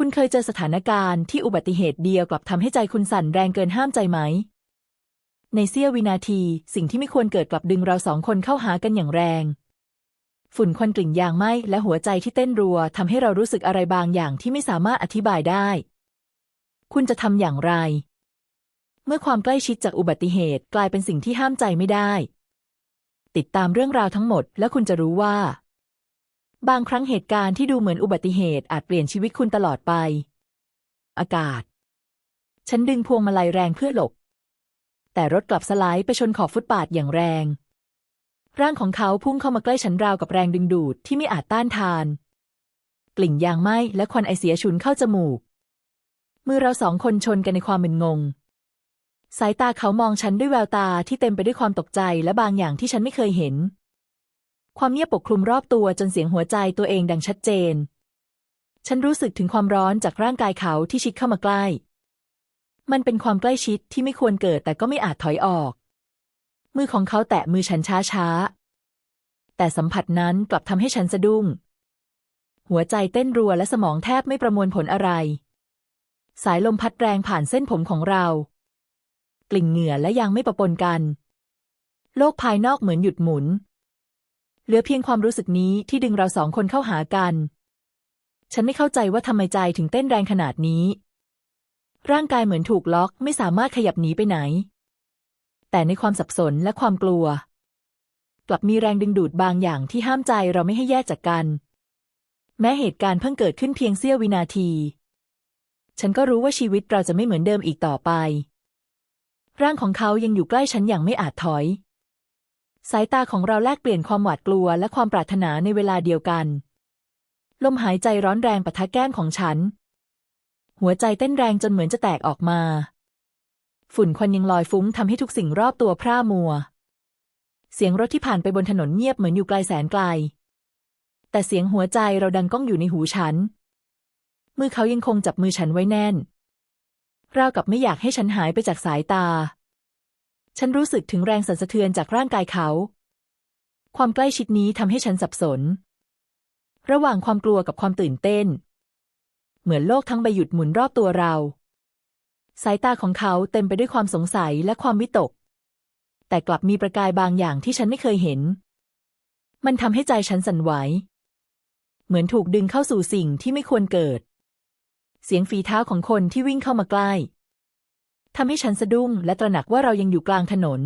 คุณเคยเจอสถานการณ์ที่อุบัติเหตุเดียวกลับทำให้ใจคุณสั่นแรงเกินห้ามใจไหม ในเสี้ยววินาที สิ่งที่ไม่ควรเกิดกลับดึงเราสองคนเข้าหากันอย่างแรง ฝุ่นควันกลิ่นยางไหม้และหัวใจที่เต้นรัวทำให้เรารู้สึกอะไรบางอย่างที่ไม่สามารถอธิบายได้ คุณจะทำอย่างไร เมื่อความใกล้ชิดจากอุบัติเหตุกลายเป็นสิ่งที่ห้ามใจไม่ได้ ติดตามเรื่องราวทั้งหมด และคุณจะรู้ว่า บางครั้งเหตุการณ์ที่ดูเหมือนอุบัติเหตุอาจเปลี่ยนชีวิตคุณตลอดไป อากาศ ฉันดึงพวงมาลัยแรงเพื่อหลบ แต่รถกลับสไลด์ไปชนขอบฟุตบาทอย่างแรง ร่างของเขาพุ่งเข้ามาใกล้ฉันราวกับแรงดึงดูดที่ไม่อาจต้านทาน กลิ่นยางไหม้และควันไอเสียฉุนเข้าจมูก มือเราสองคนชนกันในความมึนงง สายตาเขามองฉันด้วยแววตาที่เต็มไปด้วยความตกใจและบางอย่างที่ฉันไม่เคยเห็น ความเงียบปกคลุมรอบตัวจนเสียงหัวใจตัวเองดังชัดเจน ฉันรู้สึกถึงความร้อนจากร่างกายเขาที่ชิดเข้ามาใกล้ มันเป็นความใกล้ชิดที่ไม่ควรเกิดแต่ก็ไม่อาจถอยออก มือของเขาแตะมือฉันช้าช้าๆแต่สัมผัสนั้นกลับทำให้ฉันสะดุ้ง หัวใจเต้นรัวและสมองแทบไม่ประมวลผลอะไร สายลมพัดแรงผ่านเส้นผมของเรา กลิ่นเหงื่อและยางไม่ประปนกัน โลกภายนอกเหมือนหยุดหมุน เหลือเพียงความรู้สึกนี้ที่ดึงเราสองคนเข้าหากัน ฉันไม่เข้าใจว่าทำไมใจถึงเต้นแรงขนาดนี้ ร่างกายเหมือนถูกล็อกไม่สามารถขยับหนีไปไหน แต่ในความสับสนและความกลัว กลับมีแรงดึงดูดบางอย่างที่ห้ามใจเราไม่ให้แยกจากกัน แม้เหตุการณ์เพิ่งเกิดขึ้นเพียงเสี้ยววินาที ฉันก็รู้ว่าชีวิตเราจะไม่เหมือนเดิมอีกต่อไป ร่างของเขายังอยู่ใกล้ฉันอย่างไม่อาจถอย สายตาของเราแลกเปลี่ยนความหวาดกลัวและความปรารถนาในเวลาเดียวกัน ลมหายใจร้อนแรงปะทะแก้มของฉัน หัวใจเต้นแรงจนเหมือนจะแตกออกมา ฝุ่นควันยังลอยฟุ้งทำให้ทุกสิ่งรอบตัวพร่ามัว เสียงรถที่ผ่านไปบนถนนเงียบเหมือนอยู่ไกลแสนไกล แต่เสียงหัวใจเราดังก้องอยู่ในหูฉัน มือเขายังคงจับมือฉันไว้แน่นราวกับไม่อยากให้ฉันหายไปจากสายตา ฉันรู้สึกถึงแรงสั่นสะเทือนจากร่างกายเขา ความใกล้ชิดนี้ทำให้ฉันสับสน ระหว่างความกลัวกับความตื่นเต้น เหมือนโลกทั้งใบหยุดหมุนรอบตัวเรา สายตาของเขาเต็มไปด้วยความสงสัยและความวิตก แต่กลับมีประกายบางอย่างที่ฉันไม่เคยเห็น มันทำให้ใจฉันสั่นไหว เหมือนถูกดึงเข้าสู่สิ่งที่ไม่ควรเกิด เสียงฝีเท้าของคนที่วิ่งเข้ามาใกล้ ทำให้ฉันสะดุ้งและตระหนักว่าเรายังอยู่กลางถนน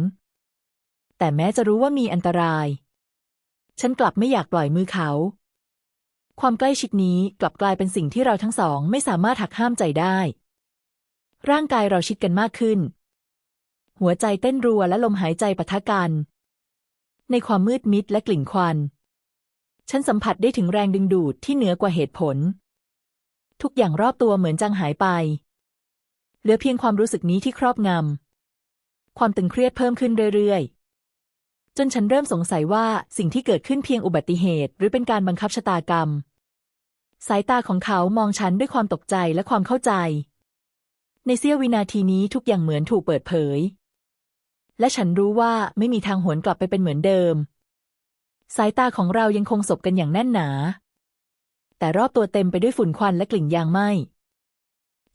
แต่แม้จะรู้ว่ามีอันตราย ฉันกลับไม่อยากปล่อยมือเขา ความใกล้ชิดนี้กลับกลายเป็นสิ่งที่เราทั้งสองไม่สามารถหักห้ามใจได้ ร่างกายเราชิดกันมากขึ้น หัวใจเต้นรัวและลมหายใจปะทะกัน ในความมืดมิดและกลิ่นควัน ฉันสัมผัสได้ถึงแรงดึงดูดที่เหนือกว่าเหตุผล ทุกอย่างรอบตัวเหมือนจางหายไป เหลือเพียงความรู้สึกนี้ที่ครอบงำ ความตึงเครียดเพิ่มขึ้นเรื่อยๆ จนฉันเริ่มสงสัยว่าสิ่งที่เกิดขึ้นเพียงอุบัติเหตุ หรือเป็นการบังคับชะตากรรม สายตาของเขามองฉันด้วยความตกใจและความเข้าใจ ในเสี้ยววินาทีนี้ทุกอย่างเหมือนถูกเปิดเผย และฉันรู้ว่าไม่มีทางหวนกลับไปเป็นเหมือนเดิม สายตาของเรายังคงสบกันอย่างแน่นหนา แต่รอบตัวเต็มไปด้วยฝุ่นควันและกลิ่นยางไหม้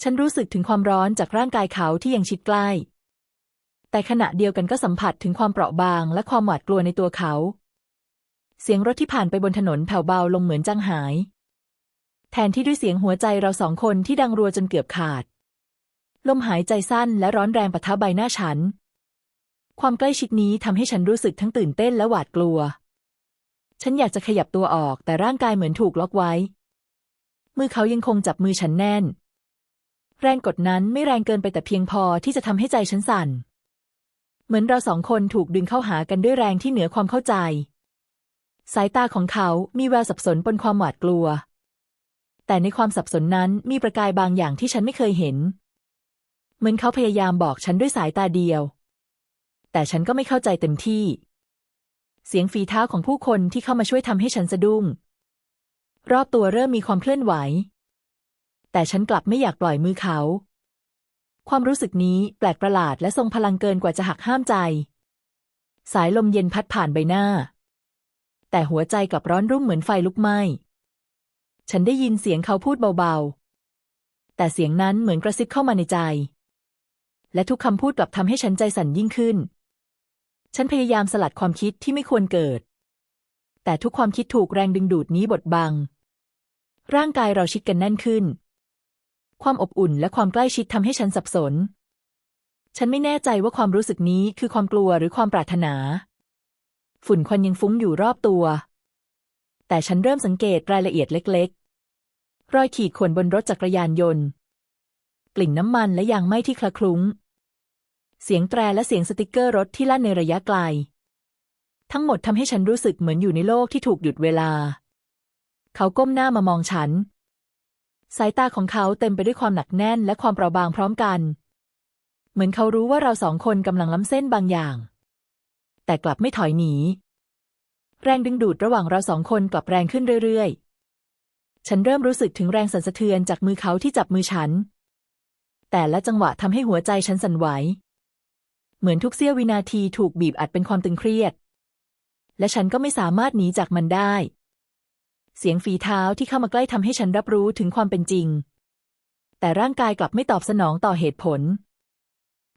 ฉันรู้สึกถึงความร้อนจากร่างกายเขาที่ยังชิดใกล้ แต่ขณะเดียวกันก็สัมผัสถึงความเปราะบางและความหวาดกลัวในตัวเขา เสียงรถที่ผ่านไปบนถนนแผ่วเบาลงเหมือนจางหาย แทนที่ด้วยเสียงหัวใจเราสองคนที่ดังรัวจนเกือบขาด ลมหายใจสั้นและร้อนแรงปะทะใบหน้าฉัน ความใกล้ชิดนี้ทำให้ฉันรู้สึกทั้งตื่นเต้นและหวาดกลัว ฉันอยากจะขยับตัวออกแต่ร่างกายเหมือนถูกล็อกไว้ มือเขายังคงจับมือฉันแน่น แรงกดนั้นไม่แรงเกินไปแต่เพียงพอที่จะทำให้ใจฉันสั่น เหมือนเราสองคนถูกดึงเข้าหากันด้วยแรงที่เหนือความเข้าใจ สายตาของเขามีแววสับสนปนความหวาดกลัว แต่ในความสับสนนั้นมีประกายบางอย่างที่ฉันไม่เคยเห็น เหมือนเขาพยายามบอกฉันด้วยสายตาเดียว แต่ฉันก็ไม่เข้าใจเต็มที่ เสียงฝีเท้าของผู้คนที่เข้ามาช่วยทำให้ฉันสะดุ้ง รอบตัวเริ่มมีความเคลื่อนไหว แต่ฉันกลับไม่อยากปล่อยมือเขา ความรู้สึกนี้แปลกประหลาดและทรงพลังเกินกว่าจะหักห้ามใจ สายลมเย็นพัดผ่านใบหน้า แต่หัวใจกลับร้อนรุ่มเหมือนไฟลุกไหม้ ฉันได้ยินเสียงเขาพูดเบาๆ แต่เสียงนั้นเหมือนกระซิบเข้ามาในใจ และทุกคำพูดกลับทำให้ฉันใจสั่นยิ่งขึ้น ฉันพยายามสลัดความคิดที่ไม่ควรเกิด แต่ทุกความคิดถูกแรงดึงดูดนี้บดบังร่างกายเราชิดกันแน่นขึ้น ความอบอุ่นและความใกล้ชิดทำให้ฉันสับสน ฉันไม่แน่ใจว่าความรู้สึกนี้คือความกลัวหรือความปรารถนา ฝุ่นควันยังฟุ้งอยู่รอบตัว แต่ฉันเริ่มสังเกตรายละเอียดเล็ก ๆ รอยขีดข่วนบนรถจักรยานยนต์ กลิ่นน้ำมันและยางไหม้ที่คละคลุ้ง เสียงแตรและเสียงสติกเกอร์รถที่ลั่นในระยะไกล ทั้งหมดทำให้ฉันรู้สึกเหมือนอยู่ในโลกที่ถูกหยุดเวลา เขาก้มหน้ามามองฉัน สายตาของเขาเต็มไปด้วยความหนักแน่นและความเปราะบางพร้อมกัน เหมือนเขารู้ว่าเราสองคนกำลังล้ำเส้นบางอย่าง แต่กลับไม่ถอยหนี แรงดึงดูดระหว่างเราสองคนกลับแรงขึ้นเรื่อยๆ ฉันเริ่มรู้สึกถึงแรงสั่นสะเทือนจากมือเขาที่จับมือฉัน แต่ละจังหวะทำให้หัวใจฉันสั่นไหว เหมือนทุกเสี้ยววินาทีถูกบีบอัดเป็นความตึงเครียด และฉันก็ไม่สามารถหนีจากมันได้ เสียงฝีเท้าที่เข้ามาใกล้ทำให้ฉันรับรู้ถึงความเป็นจริง แต่ร่างกายกลับไม่ตอบสนองต่อเหตุผล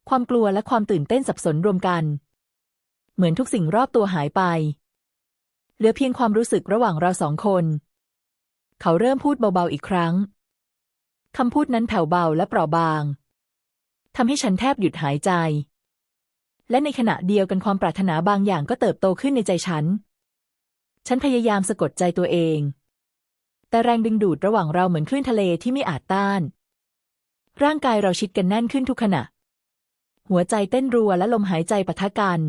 ความกลัวและความตื่นเต้นสับสนรวมกัน เหมือนทุกสิ่งรอบตัวหายไป เหลือเพียงความรู้สึกระหว่างเราสองคน เขาเริ่มพูดเบาๆอีกครั้งคำพูดนั้นแผ่วเบาและเปราะบางทำให้ฉันแทบหยุดหายใจ และในขณะเดียวกันความปรารถนาบางอย่างก็เติบโตขึ้นในใจฉัน ฉันพยายามสะกดใจตัวเอง แต่แรงดึงดูดระหว่างเราเหมือนคลื่นทะเลที่ไม่อาจต้าน ร่างกายเราชิดกันแน่นขึ้นทุกขณะ หัวใจเต้นรัวและลมหายใจปะทะกัน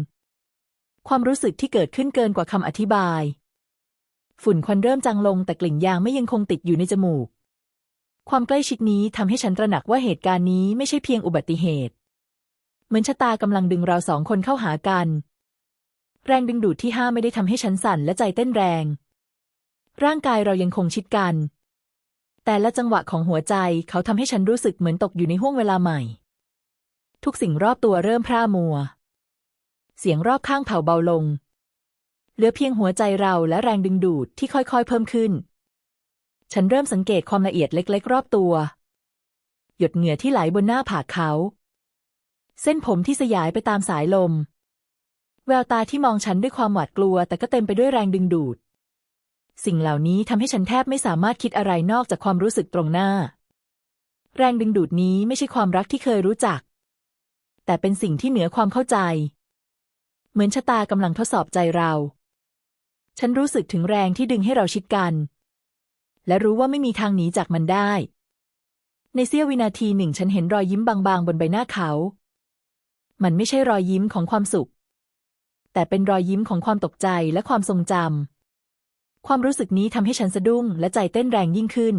ความรู้สึกที่เกิดขึ้นเกินกว่าคำอธิบาย ฝุ่นควันเริ่มจางลงแต่กลิ่นยางไม่ยังคงติดอยู่ในจมูก ความใกล้ชิดนี้ทำให้ฉันตระหนักว่าเหตุการณ์นี้ไม่ใช่เพียงอุบัติเหตุ เหมือนชะตากำลังดึงเราสองคนเข้าหากัน แรงดึงดูดที่ห้าไม่ได้ทำให้ฉันสั่นและใจเต้นแรง ร่างกายเรายังคงชิดกัน แต่ละจังหวะของหัวใจเขาทำให้ฉันรู้สึกเหมือนตกอยู่ในห้วงเวลาใหม่ ทุกสิ่งรอบตัวเริ่มพร่ามัว เสียงรอบข้างเผาเบาลง เหลือเพียงหัวใจเราและแรงดึงดูดที่ค่อยๆ เพิ่มขึ้น ฉันเริ่มสังเกตความละเอียดเล็ก ๆ รอบตัว หยดเหงื่อที่ไหลบนหน้าผากเขา เส้นผมที่สยายไปตามสายลม แววตาที่มองฉันด้วยความหวาดกลัว แต่ก็เต็มไปด้วยแรงดึงดูด สิ่งเหล่านี้ทำให้ฉันแทบไม่สามารถคิดอะไรนอกจากความรู้สึกตรงหน้า แรงดึงดูดนี้ไม่ใช่ความรักที่เคยรู้จัก แต่เป็นสิ่งที่เหนือความเข้าใจ เหมือนชะตากำลังทดสอบใจเรา ฉันรู้สึกถึงแรงที่ดึงให้เราชิดกัน และรู้ว่าไม่มีทางหนีจากมันได้ ในเสี้ยววินาทีหนึ่งฉันเห็นรอยยิ้มบางๆ บนใบหน้าเขา มันไม่ใช่รอยยิ้มของความสุข แต่เป็นรอยยิ้มของความตกใจและความทรงจำ ความรู้สึกนี้ทำให้ฉันสะดุ้งและใจเต้นแรงยิ่งขึ้น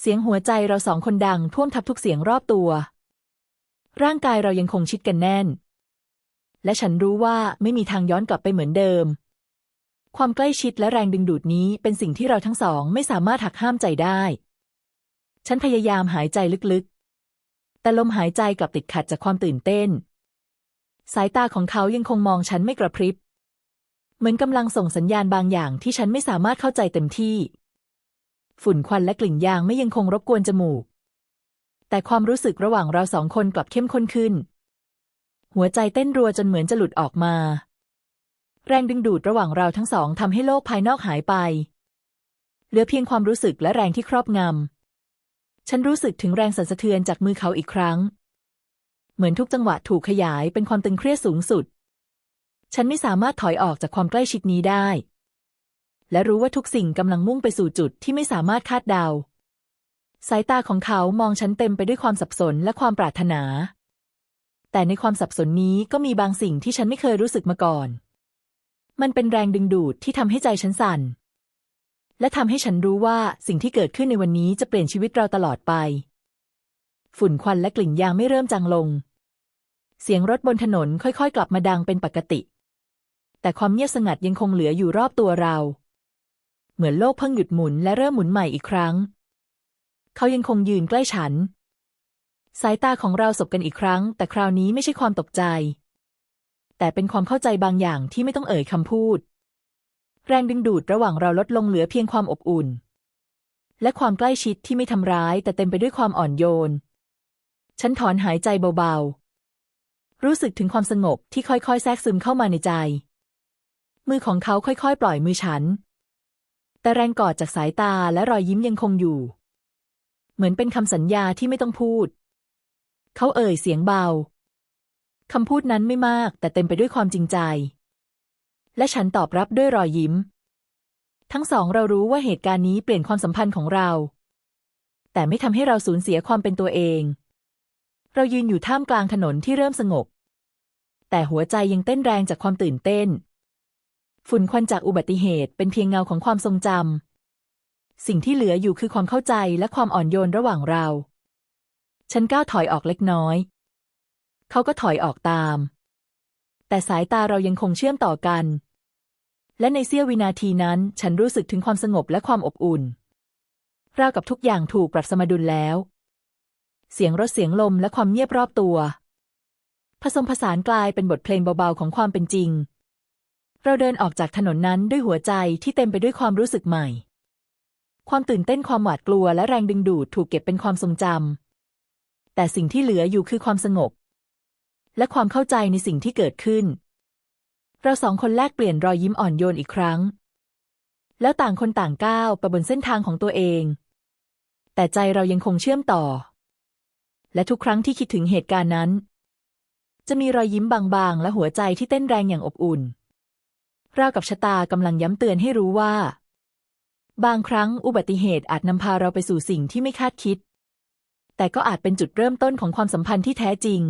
เสียงหัวใจเราสองคนดังท่วมทับทุกเสียงรอบตัว ร่างกายเรายังคงชิดกันแน่น และฉันรู้ว่าไม่มีทางย้อนกลับไปเหมือนเดิม ความใกล้ชิดและแรงดึงดูดนี้เป็นสิ่งที่เราทั้งสองไม่สามารถหักห้ามใจได้ ฉันพยายามหายใจลึกๆ แต่ลมหายใจกลับติดขัดจากความตื่นเต้น สายตาของเขายังคงมองฉันไม่กระพริบ เหมือนกำลังส่งสัญญาณบางอย่างที่ฉันไม่สามารถเข้าใจเต็มที่ ฝุ่นควันและกลิ่นยางไม่ยังคงรบกวนจมูก แต่ความรู้สึกระหว่างเราสองคนกลับเข้มข้นขึ้น หัวใจเต้นรัวจนเหมือนจะหลุดออกมา แรงดึงดูดระหว่างเราทั้งสองทำให้โลกภายนอกหายไป เหลือเพียงความรู้สึกและแรงที่ครอบงำฉันรู้สึกถึงแรงสั่นสะเทือนจากมือเขาอีกครั้ง เหมือนทุกจังหวะถูกขยายเป็นความตึงเครียดสูงสุด ฉันไม่สามารถถอยออกจากความใกล้ชิดนี้ได้ และรู้ว่าทุกสิ่งกำลังมุ่งไปสู่จุดที่ไม่สามารถคาดเดา สายตาของเขามองฉันเต็มไปด้วยความสับสนและความปรารถนา แต่ในความสับสนนี้ก็มีบางสิ่งที่ฉันไม่เคยรู้สึกมาก่อน มันเป็นแรงดึงดูดที่ทำให้ใจฉันสั่น และทำให้ฉันรู้ว่าสิ่งที่เกิดขึ้นในวันนี้จะเปลี่ยนชีวิตเราตลอดไป ฝุ่นควันและกลิ่นยางไม่เริ่มจางลง เสียงรถบนถนนค่อยๆ กลับมาดังเป็นปกติ แต่ความเงียบสงัดยังคงเหลืออยู่รอบตัวเรา เหมือนโลกเพิ่งหยุดหมุนและเริ่มหมุนใหม่อีกครั้ง เขายังคงยืนใกล้ฉัน สายตาของเราสบกันอีกครั้ง แต่คราวนี้ไม่ใช่ความตกใจ แต่เป็นความเข้าใจบางอย่างที่ไม่ต้องเอ่ยคำพูด แรงดึงดูดระหว่างเราลดลงเหลือเพียงความอบอุ่นและความใกล้ชิดที่ไม่ทำร้ายแต่เต็มไปด้วยความอ่อนโยน ฉันถอนหายใจเบาๆ รู้สึกถึงความสงบที่ค่อยๆ แทรกซึมเข้ามาในใจ มือของเขาค่อยๆ ปล่อยมือฉัน แต่แรงกอดจากสายตาและรอยยิ้มยังคงอยู่ เหมือนเป็นคำสัญญาที่ไม่ต้องพูด เขาเอ่ยเสียงเบา คำพูดนั้นไม่มากแต่เต็มไปด้วยความจริงใจ และฉันตอบรับด้วยรอยยิ้ม ทั้งสองเรารู้ว่าเหตุการณ์นี้เปลี่ยนความสัมพันธ์ของเรา แต่ไม่ทำให้เราสูญเสียความเป็นตัวเอง เรายืนอยู่ท่ามกลางถนนที่เริ่มสงบ แต่หัวใจยังเต้นแรงจากความตื่นเต้น ฝุ่นควันจากอุบัติเหตุเป็นเพียงเงาของความทรงจำ สิ่งที่เหลืออยู่คือความเข้าใจและความอ่อนโยนระหว่างเรา ฉันก้าวถอยออกเล็กน้อย เขาก็ถอยออกตาม แต่สายตาเรายังคงเชื่อมต่อกัน และในเสี้ยววินาทีนั้น ฉันรู้สึกถึงความสงบและความอบอุ่นราวกับทุกอย่างถูกปรับสมดุลแล้ว เสียงรถเสียงลมและความเงียบรอบตัว ผสมผสานกลายเป็นบทเพลงเบาๆของความเป็นจริง เราเดินออกจากถนนนั้นด้วยหัวใจที่เต็มไปด้วยความรู้สึกใหม่ ความตื่นเต้นความหวาดกลัวและแรงดึงดูดถูกเก็บเป็นความทรงจำแต่สิ่งที่เหลืออยู่คือความสงบ และความเข้าใจในสิ่งที่เกิดขึ้น เราสองคนแลกเปลี่ยนรอยยิ้มอ่อนโยนอีกครั้ง แล้วต่างคนต่างก้าวไปบนเส้นทางของตัวเอง แต่ใจเรายังคงเชื่อมต่อ และทุกครั้งที่คิดถึงเหตุการณ์นั้น จะมีรอยยิ้มบางๆ และหัวใจที่เต้นแรงอย่างอบอุ่น ราวกับชะตากำลังย้ำเตือนให้รู้ว่า บางครั้งอุบัติเหตุอาจนำพาเราไปสู่สิ่งที่ไม่คาดคิด แต่ก็อาจเป็นจุดเริ่มต้นของความสัมพันธ์ที่แท้จริง